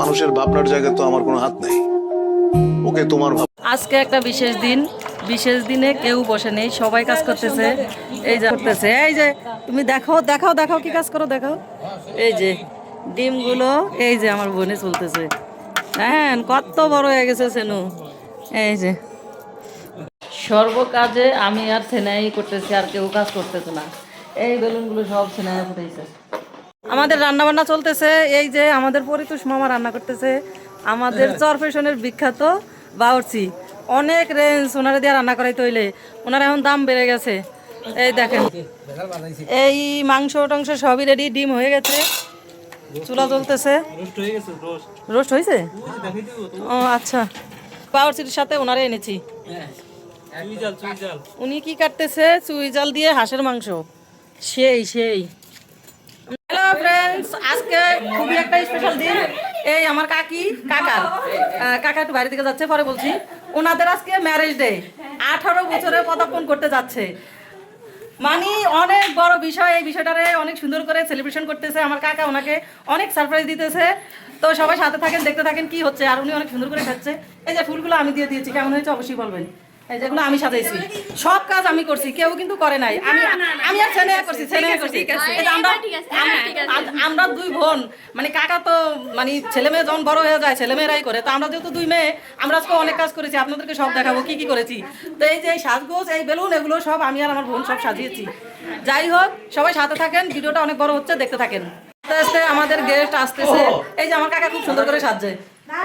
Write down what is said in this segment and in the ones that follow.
মানুষের ভাবনার জায়গায় তো আমার কোনো হাত নেই। ওকে তোমার ভাব আজকে একটা বিশেষ দিন। বিশেষ দিনে কেউ বসে নেই, সবাই কাজ করতেছে। এই যে করতেছে। এই যে, তুমি দেখো, দেখাও দেখাও, কি কাজ করো, দেখাও। এই যে, ডিমগুলো, এই যে আমার বোনে চলতেছে। হ্যাঁ কত বড় হয়ে গেছে সেনু। এই যে। সর্বকাজে আমি আর সেনাই করতেছি, আর কেউ কাজ করতেছে না। এই বেলুনগুলো সব সেনাই ফুটেছে আমাদের রান্না বান্না চলতেছে এই যে আমাদের পরিতোষ মামা রান্না করতেছে আমাদের চর চরফেশনের বিখ্যাত বাউরচি। অনেক রেঞ্জ ওনারা দিয়ে রান্না করাই হইলে ওনার এখন দাম বেড়ে গেছে। এই দেখেন এই মাংস টাংস সবই রেডি ডিম হয়ে গেছে চুলা চলতেছে রোস্ট হয়েছে ও আচ্ছা। বাউরচির সাথে ওনারে এনেছি। উনি কি কাটতেছে? চুই জাল দিয়ে হাঁসের মাংস। সেই সেই। আজকে খুবই একটা স্পেশাল দিন। এই আমার কাকি আহ, কাকা একটু বাড়ি থেকে যাচ্ছে পরে বলছি। ওনাদের আজকে ম্যারেজ ডে আঠারো বছরে পদার্পণ করতে যাচ্ছে। মানে অনেক বড় বিষয় এই বিষয়টারে অনেক সুন্দর করে সেলিব্রেশন করতেছে। আমার কাকা ওনাকে অনেক সারপ্রাইজ দিতেছে। তো সবাই সাথে থাকেন দেখতে থাকেন কি হচ্ছে। আর উনি অনেক সুন্দর করে খাচ্ছে এই যে ফুলগুলো আমি দিয়ে দিয়েছি কেমন হয়েছে অবশ্যই বলবেন। যেগুলো আমি সাজাইছি। সব কাজ আমি করছি কেউ কিন্তু করে নাই। আমি আমি আর ছেলে করছি ছেলে করছি। আমরা আমরা দুই বোন। মানে কাকা তো মানে ছেলে মেয়ে যখন বড় হয়ে যায় ছেলে মেয়েরাই করে। তো আমরা যেহেতু দুই মেয়ে আমরা আজকে অনেক কাজ করেছি আপনাদেরকে সব দেখাবো কি কি করেছি। তো এই যে এই সাজগোজ এই বেলুন এগুলো সব আমি আর আমার বোন সব সাজিয়েছি। যাই হোক সবাই সাথে থাকেন ভিডিওটা অনেক বড় হচ্ছে দেখতে থাকেন। আস্তে আস্তে আমাদের গেস্ট আসতেছে। এই যে আমার কাকা খুব সুন্দর করে সাজছে।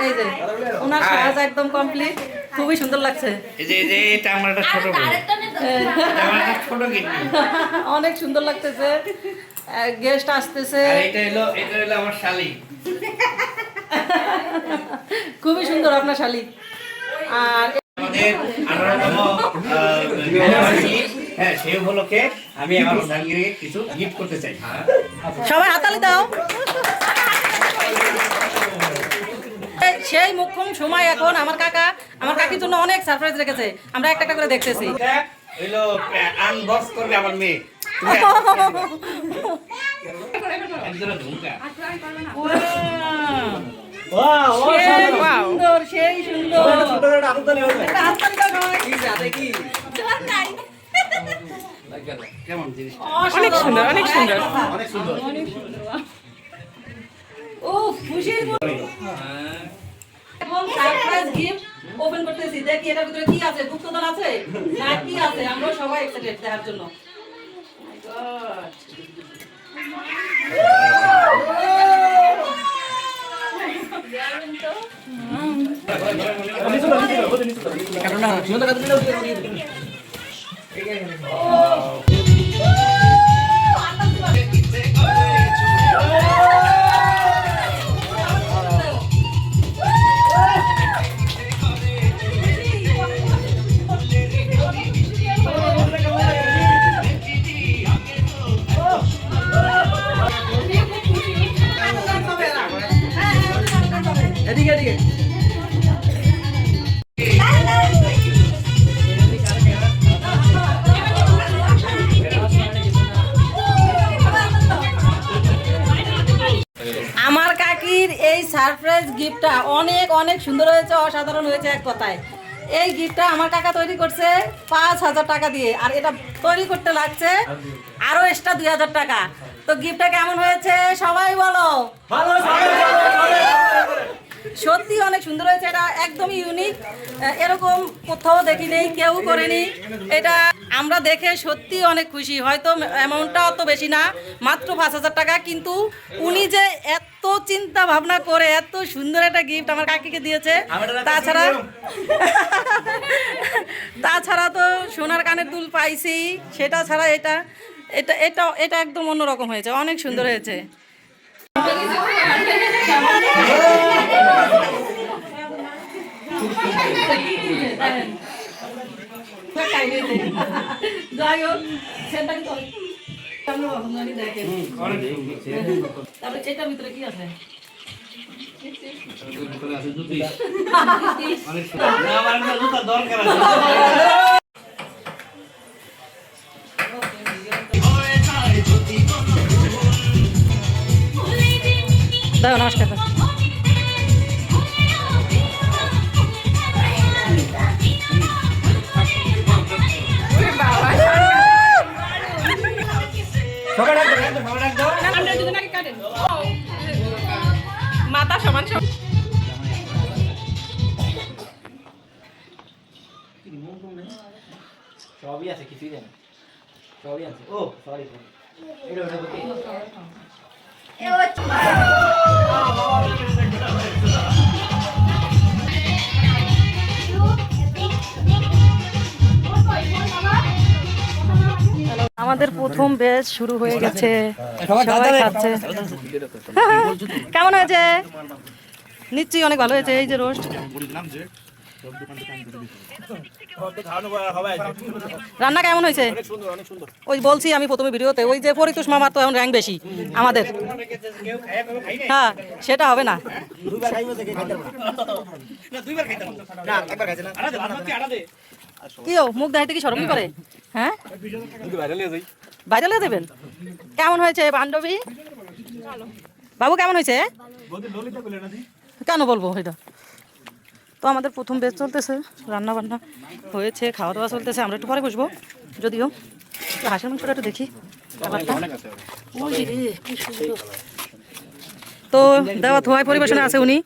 এই যে ওনার সাজ একদম কমপ্লিট খুবই সুন্দর লাগছে। এই যে এই যে এটা আমার একটা ছোট কিডনি। অনেক সুন্দর লাগতেছে। গেস্ট আসতেছে। আর এটা হলো এটা হলো আমার শালি। খুবই সুন্দর আপনার শালি। আর আমাদের আঠারোতম হ্যাঁ সে উপলক্ষে আমি আমার কিছু গিফট করতে চাই। সবাই হাতালি দাও এই- সেই মুখ্যম সময় এখন আমার কাকা আমার কাকির জন্য অনেক সারপ্রাইজ রেখেছে। আমরা একটা একটা করে দেখতেছি। এটা আনবক্স করবে আমার মেয়ে। তুমি একজনের ঝুমকা সেই সুন্দর সেই সুন্দর। একটা হাততালি দাও সবাই। কেমন জিনিস অনেক সুন্দর অনেক সুন্দর। অনেক সুন্দর। ও খুশির এখন সারপ্রাইজ গিফট ওপেন করতেছি। দেখি এটার ভিতরে কি আছে? গুপ্তধন আছে? না কি আছে? আমরা সবাই এক্সাইটেড দেখার জন্য। God. সারপ্রাইজ গিফটটা অনেক অনেক সুন্দর হয়েছে অসাধারণ হয়েছে এক কথায়। এই গিফটটা আমার কাকা তৈরি করছে পাঁচ হাজার টাকা দিয়ে আর এটা তৈরি করতে লাগছে আরও এক্সট্রা দুই হাজার টাকা। তো গিফটটা কেমন হয়েছে সবাই বলো? সত্যি অনেক সুন্দর হয়েছে এটা একদমই ইউনিক এরকম কোথাও দেখিনি কেউ করেনি। এটা আমরা দেখে সত্যি অনেক খুশি। হয়তো অ্যামাউন্টটা অত বেশি না মাত্র পাঁচ হাজার টাকা কিন্তু উনি যে এত চিন্তা ভাবনা করে এত সুন্দর একটা গিফট আমার কাকিকে দিয়েছে তাছাড়া তাছাড়া তো সোনার কানের দুল পাইছি সেটা ছাড়া এটা এটা এটা এটা একদম অন্যরকম হয়েছে অনেক সুন্দর হয়েছে। যাই হোক সেটা কিন্তু অনেক- আমরা ভাবনারই দেখেন। তারপরে এটার ভিতরে কি আছে? দরকার আছে। সবই আছে কিছুই জানি সবই আছে ও সরি এটা ওটা বলতে আমাদের প্রথম ব্যাচ শুরু হয়ে গেছে। সবাই খাচ্ছে। কেমন হয়েছে? নিশ্চয়ই অনেক ভালো হয়েছে। এই যে রোস্ট রান্না কেমন হয়েছে? ওই বলছি আমি প্রথমে ভিডিওতে ওই যে পরিতোষ মামার তো এখন র্যাঙ্ক বেশি আমাদের। হ্যাঁ সেটা হবে না। কি মুখ দেখাইতে কি সরম করে? হ্যাঁ? বাইরে দেবেন কেমন হয়েছে বান্ধবী? বাবু কেমন হয়েছে? কেন বলব এটা? তো আমাদের প্রথম বেশ চলতেছে রান্না বান্না হয়েছে খাওয়া দাওয়া চলতেছে আমরা একটু পরে বসবো যদিও হাঁসের মাংসটা একটু দেখি। তো দেওয়া ধোয়ায় পরিবেশনে আছে উনি